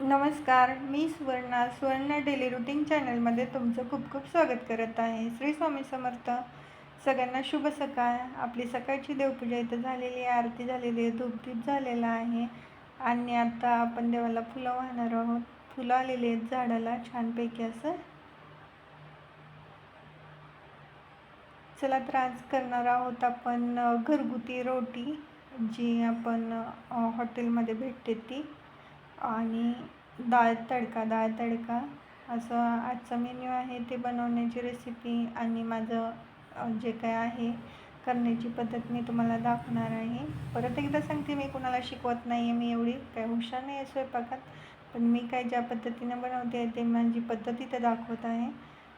नमस्कार मी सुवर्णा सुवर्ण डेली रुटीन चॅनलमध्ये तुमचं खूप खूप स्वागत करत आहे. श्री स्वामी समर्थ. सगळ्यांना शुभ सकाळ. आपली सकाळची देवपूजा इथं झालेली आहे आरती झालेली आहे धूपधूप झालेला आहे. आणि आता आपण देवाला फुलं वाहणार आहोत. फुलं आलेली आहेत झाडाला छानपैकी असं. चला तर आज करणार आहोत आपण घरगुती रोटी जी आपण हॉटेलमध्ये भेटते ती. आणि डाळ तडका डाळ तडका. असं आजचा मेन्यू आहे ते बनवण्याची रेसिपी आणि माझं जे काय आहे करण्याची पद्धत मी तुम्हाला दाखवणार आहे. परत एकदा सांगते मी कुणाला शिकवत नाही आहे मी एवढी काय हुशार नाही आहे स्वयंपाकात. पण मी काय ज्या पद्धतीनं बनवते आहे ते माझी पद्धत तर दाखवत आहे.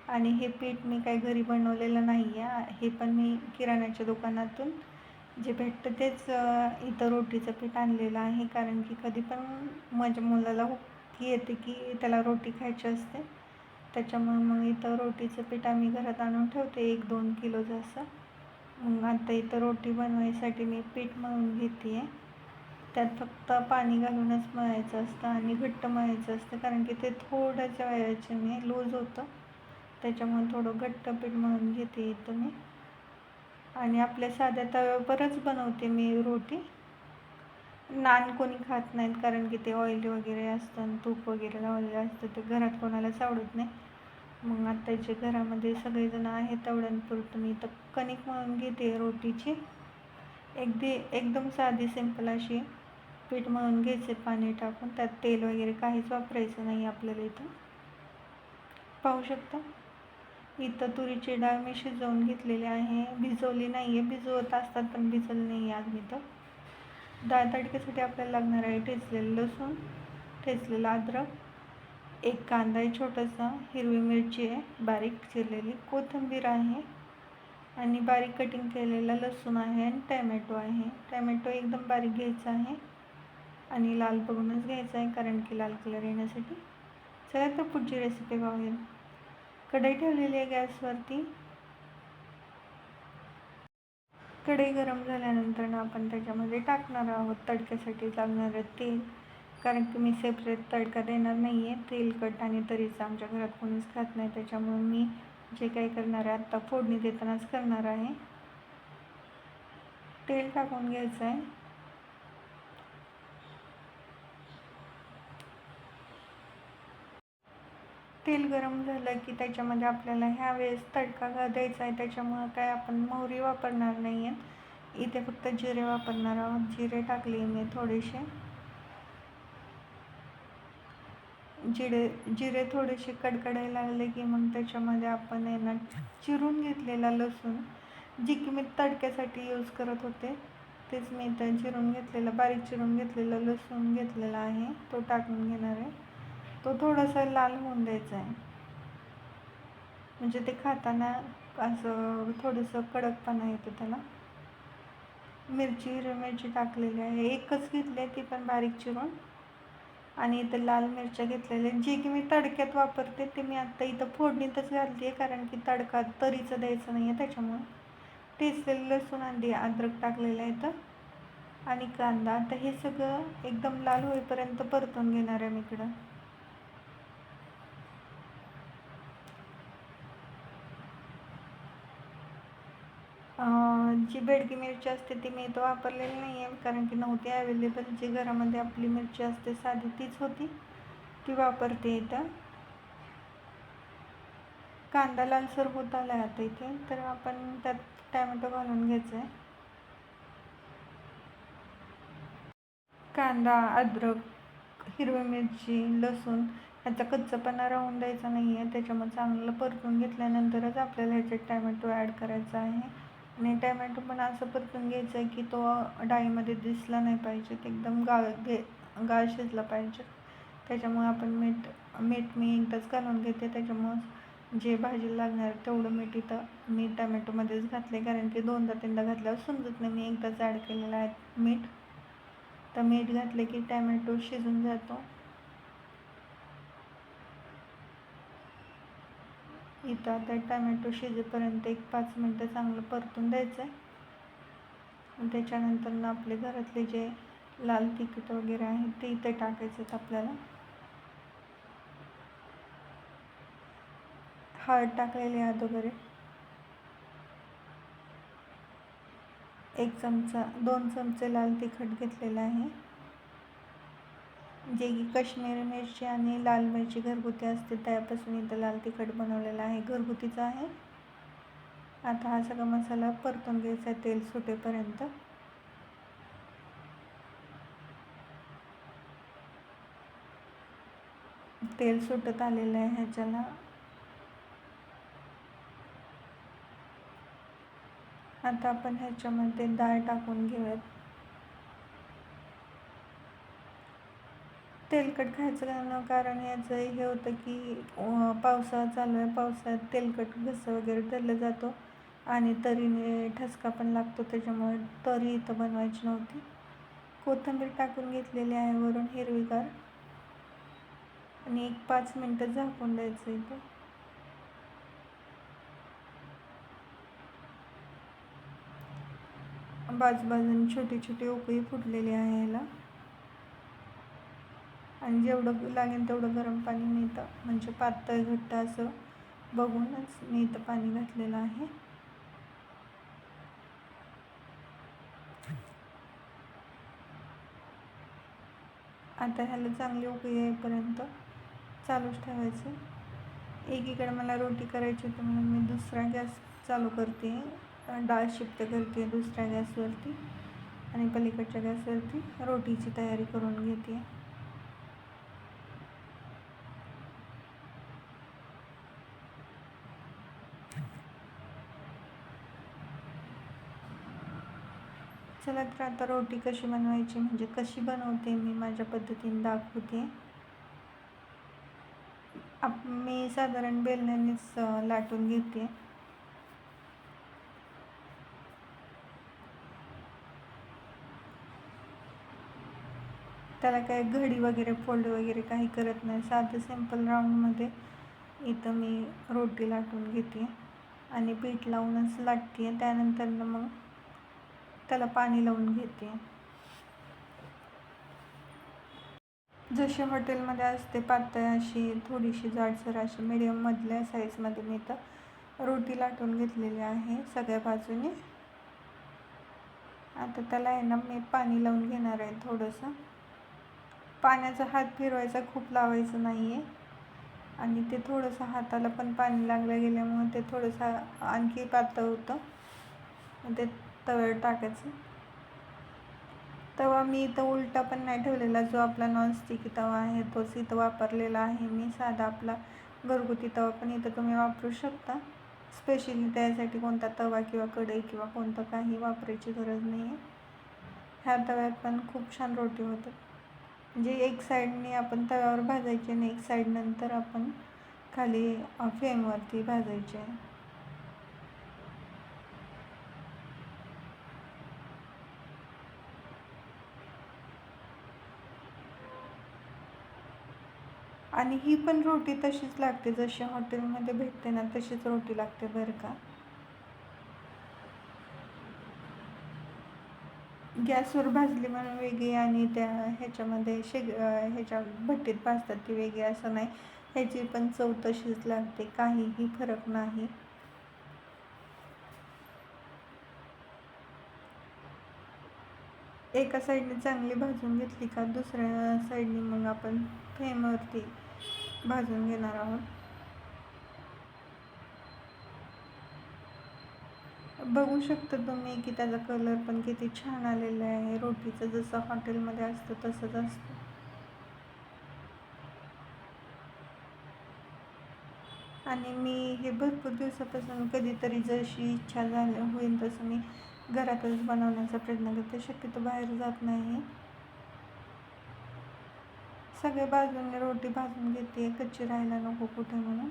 आणि हे पीठ मी काय घरी बनवलेलं नाही आहे हे पण मी किराण्याच्या दुकानातून जे भेटतं तेच इथं रोटीचं पीठ आणलेलं आहे. कारण की कधी पण माझ्या मुलाला हुक्की येते की त्याला रोटी खायची असते. त्याच्यामुळे मग इथं रोटीचं पीठ आम्ही घरात आणून ठेवते एक दोन किलो जसं. मग आता इथं रोटी बनवायसाठी मी पीठ मळून घेते आहे त्यात फक्त पाणी घालूनच मळायचं असतं आणि घट्ट मळायचं असतं. कारण की ते थोडंशा वयाचे मी लूज होतं. त्याच्यामुळे थोडं घट्ट पीठ मळून घेते इथं मी. आणि आपल्या साध्या तव्यावरच बनवते मी रोटी. नान कोणी खात नाहीत कारण की ते ऑइल वगैरे असतं आणि तूप वगैरे लावलेलं असतं ते घरात कोणालाच आवडत नाही. मग आत्ताच्या घरामध्ये सगळेजण आहेत तेवढ्यांपुरतं. मी तर कणिक मळून घेते रोटीची. अगदी एकदम साधी सिंपल अशी पीठ मळून घ्यायचे पाणी टाकून. त्यात तेल वगैरे काहीच वापरायचं नाही आपल्याला इथं. पाहू शकता? इथं तुरीची डाळ मी शिजवून घेतलेली आहे. भिजवली नाही आहे भिजवत असतात पण भिजवली नाही आहे आज मी तर. डाळ तडकेसाठी आपल्याला लागणार आहे ठेचलेलं लसूण ठेचलेलं अद्रक एक कांदा आहे छोटासा हिरवी मिरची आहे बारीक चिरलेली कोथिंबीर आहे आणि बारीक कटिंग केलेला लसूण आहे आणि टॅमॅटो आहे. टॅमॅटो एकदम बारीक घ्यायचा आहे आणि लाल बघूनच घ्यायचा आहे कारण की लाल कलर येण्यासाठी. चला तर पुढची रेसिपी पाहूया. कढई ठेवलेली आहे गॅसवरती. कढई गरम झाल्यानंतर ना आपण त्याच्यामध्ये टाकणार आहोत तडक्यासाठी लागणारं तेल. कारण की मी सेपरेट तडका देणार नाही आहे तेलकट आणि तरीचं आमच्या घरात कोणीच खात नाही. त्याच्यामुळे मी जे काही करणार आहे आत्ता फोडणी देतानाच करणार आहे. तेल टाकून घ्यायचं आहे तेल गरम झालं की त्याच्यामध्ये आपल्याला ह्या वेळेस तडका घा द्यायचा आहे. त्याच्यामुळं काय आपण मोहरी वापरणार नाही आहेत इथे फक्त जिरे वापरणार आहोत. जिरे टाकले मी थोडेसे. जिरे जिरे थोडेसे कडकडायला लागले की मग त्याच्यामध्ये आपण आहे ना चिरून घेतलेला लसूण जी की मी तडक्यासाठी यूज करत होते तेच मी इथं चिरून घेतलेलं बारीक चिरून घेतलेलं लसूण घेतलेला आहे. तो टाकून घेणार आहे. तो थोडासा लाल होऊन द्यायचा आहे. म्हणजे ते खाताना असं थोडंसं कडकपणा येतो त्याला. मिरची हिरवी मिरची टाकलेली आहे. एकच घेतली आहे ती पण बारीक चिरून. आणि इथं लाल मिरच्या घेतलेल्या आहेत. जे की मी तडक्यात वापरते ते मी आत्ता इथं फोडणीतच घालते आहे. कारण की तडका तरीचं द्यायचं नाही आहे त्याच्यामुळं. ठेचलेलं लसूण आणि अद्रक टाकलेलं आहे इथं. आणि कांदा. आता हे सगळं एकदम लाल होईपर्यंत परतून घेणार आहे मी इकडं. जी बेडगी मिरची असते ती मी इथं वापरलेली नाही आहे कारण की नव्हती अवेलेबल जी घरामध्ये आपली मिरची असते साधी तीच होती. ती वापरते इथं. कांदा लालसर होत आला आहे आता इथे तर आपण त्यात टॅमॅटो घालून घ्यायचं आहे कांदा अद्रक हिरवी मिरची लसूण ह्याचा कच्चापणा राहून द्यायचा नाही आहे त्याच्यामुळे चांगलं परतून घेतल्यानंतरच आपल्याला ह्याच्यात टॅमॅटो ॲड करायचा आहे. आणि टॅमॅटो पण असं परतून घ्यायचं आहे की तो डाळीमध्ये दिसला नाही पाहिजे ते एकदम गाळ घे गाळ शिजला पाहिजे. त्याच्यामुळे आपण मीठ मीठ मी एकदाच घालून घेते. त्याच्यामुळं जे भाजीला लागणार तेवढं मीठ इथं मी टॅमॅटोमध्येच घातले कारण की दोनदा तीनदा घातल्यावर समजत नाही मी एकदाच ॲड केलेलं आहे मीठ. तर मीठ घातले की टॅमॅटो शिजून जातो. इथं आता टमॅटो शिजेपर्यंत एक पाच मिनटं चांगलं परतून द्यायचं आहे. त्याच्यानंतर ना आपले घरातले जे लाल तिखट वगैरे आहे ते इथे टाकायचे आहेत आपल्याला. हळद टाकलेली आहे वगैरे एक चमचा दोन चमचे लाल तिखट घेतलेलं आहे. जे की काश्मीरी मिरची आणि लाल मिरची घरगुती असते त्यापासून इथं लाल तिखट बनवलेलं आहे घरगुतीचं आहे. आता हा सगळा मसाला परतून घ्यायचा तेल सुटेपर्यंत. तेल सुटत आलेलं आहे ह्याच्याला. आता आपण ह्याच्यामध्ये डाळ टाकून घेऊयात. तेलकट खायचं कारण कारण याचं हे होतं की पावसाळा चालू आहे. पावसाळ्यात तेलकट घसं वगैरे धरलं जातो. आणि तरीने ठसका पण लागतो. त्याच्यामुळे तरी इथं बनवायची नव्हती. कोथिंबीर टाकून घेतलेली आहे वरून हिरवीगार. आणि एक पाच मिनटं झाकून द्यायचं इथं. बाजूबाजून छोटी छोटी उकळी फुटलेली आहे याला. आणि जेवढं लागेल तेवढं गरम पाणी मिळतं म्हणजे पातळ घट्ट असं बघूनच मी इथं पाणी घातलेलं आहे. आता ह्याला चांगली उकळी येईपर्यंत चालूच ठेवायचं. एकीकडे मला रोटी करायची होती म्हणून मी दुसरा गॅस चालू करते. डाळ शिफ्ट करते दुसऱ्या गॅसवरती आणि पलीकडच्या गॅसवरती रोटीची तयारी करून घेते. चला तर आता रोटी कशी बनवायची म्हणजे कशी बनवते मी माझ्या पद्धतीने दाखवते. आप मी साधारण बेलण्यानेच लाटून घेते. त्याला काय घडी वगैरे फोल्ड वगैरे काही करत नाही. साधं सिंपल राऊंडमध्ये इथं मी रोटी लाटून घेते. आणि पीठ लावूनच लाटते. त्यानंतर मग त्याला पाणी लावून घेते. जशी हॉटेलमध्ये असते पातळ अशी थोडीशी जाडसर अशी मिडियममधल्या साईजमध्ये मी तर रोटी लाटून घेतलेली आहे सगळ्या बाजूने. आता त्याला आहे ना मी पाणी लावून घेणार आहे थोडंसं. पाण्याचा हात फिरवायचा खूप लावायचं नाही आहे आणि ते थोडंसं हाताला पण पाणी लागलं गेल्यामुळे ते थोडंसं आणखी पातळ होतं. ते तव्यावर टाकायचं. तवा मी इथं उलटा पण नाही ठेवलेला. जो आपला नॉनस्टिक तवा आहे तोच इथं वापरलेला आहे मी. साधा आपला घरगुती तवा पण इथं तुम्ही वापरू शकता. स्पेशली त्यासाठी कोणता तवा किंवा कढई किंवा कोणतं काही वापरायची गरज नाही आहे ह्या तव्यात पण खूप छान रोटी होतात म्हणजे एक साईडने आपण तव्यावर भाजायची आणि एक साईड नंतर आपण खाली फ्लेमवरती भाजायचे. आणि ही पण रोटी तशीच लागते जशी हॉटेलमध्ये भेटते ना तशीच रोटी लागते बरं का. गॅसवर भाजली म्हणून वेगळी आणि त्या ह्याच्यामध्ये शेग ह्याच्या भट्टीत भाजतात ती वेगळी असं नाही. ह्याची पण चव तशीच लागते काहीही फरक नाही. एका साईडने चांगली भाजून घेतली का दुसऱ्या साईडने मग आपण फ्लेमवरती भाजून घेणार आहोत. बघू शकता तुम्ही की त्याचा कलर पण किती छान आलेला आहे. रोटीचं जसं हॉटेलमध्ये असतं तसंच असतं. आणि मी हे भरपूर दिवसापासून कधीतरी जशी इच्छा झाली होईल तसं मी घरातच बनवण्याचा प्रयत्न करते. शक्यतो बाहेर जात नाही. सगळ्या बाजूंनी रोटी भाजून घेते कच्ची राहायला नको कुठे म्हणून.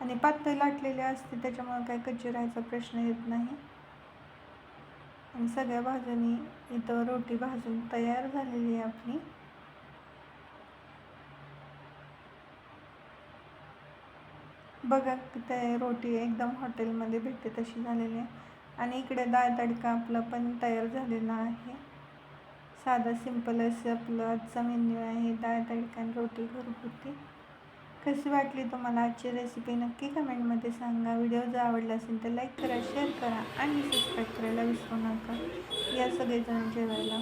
आणि पातळ लाटलेली असते त्याच्यामुळे काही कच्ची राहायचा प्रश्न येत नाही. आणि सगळ्या बाजूनी इथं रोटी भाजून तयार झालेली आहे आपली. बघा ते रोटी एकदम हॉटेलमध्ये भेटते तशी झालेली आहे. आणि इकडे दाळ तडका आपला पण तयार झालेला आहे. साधा सिंपल असं आपलं आजचा मेन्यू आहे. डाळ तडका आणि रोटी घरगुती कशी वाटली तुम्हाला आजची रेसिपी नक्की कमेंटमध्ये सांगा. व्हिडिओ जर आवडला असेल तर लाईक करा शेअर करा आणि सबस्क्राईब करायला विसरू नका. या सगळेजण जेवायला.